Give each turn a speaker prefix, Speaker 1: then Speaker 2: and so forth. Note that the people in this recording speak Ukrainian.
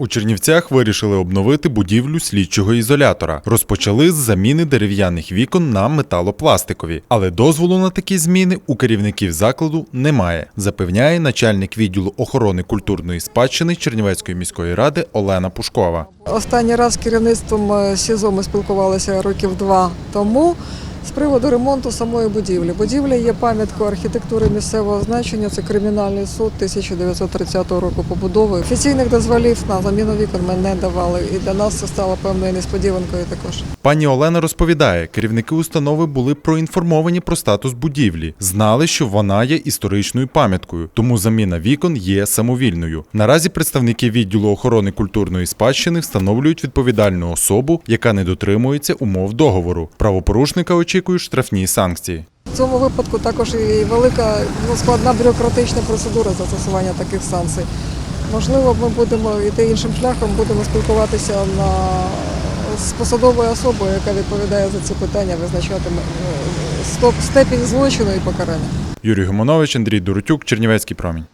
Speaker 1: У Чернівцях вирішили обновити будівлю слідчого ізолятора. Розпочали з заміни дерев'яних вікон на металопластикові, але дозволу на такі зміни у керівників закладу немає, запевняє начальник відділу охорони культурної спадщини Чернівецької міської ради Олена Пушкова.
Speaker 2: Останній раз з керівництвом е, СІЗО ми спілкувалися років два тому з приводу ремонту самої будівлі. Будівля є пам'яткою архітектури місцевого значення. Це кримінальний суд 1930 року побудови. Офіційних дозволів на заміну вікон ми не давали, і для нас це стало певною несподіванкою також.
Speaker 1: Пані Олена розповідає, керівники установи були проінформовані про статус будівлі, знали, що вона є історичною пам'яткою, тому заміна вікон є самовільною. Наразі представники відділу охорони культурної спадщини встановлюють відповідальну особу, яка не дотримується умов договору. Правопорушника очікують штрафні санкції.
Speaker 2: В цьому випадку також і велика ну, складна бюрократична процедура застосування таких санкцій. Можливо, ми будемо йти іншим шляхом, будемо спілкуватися на з посадовою особою, яка відповідає за ці питання, визначатиме е, степінь злочину і покарання.
Speaker 1: Юрій Гомонович, Андрій Дурутюк, Чернівецький промінь.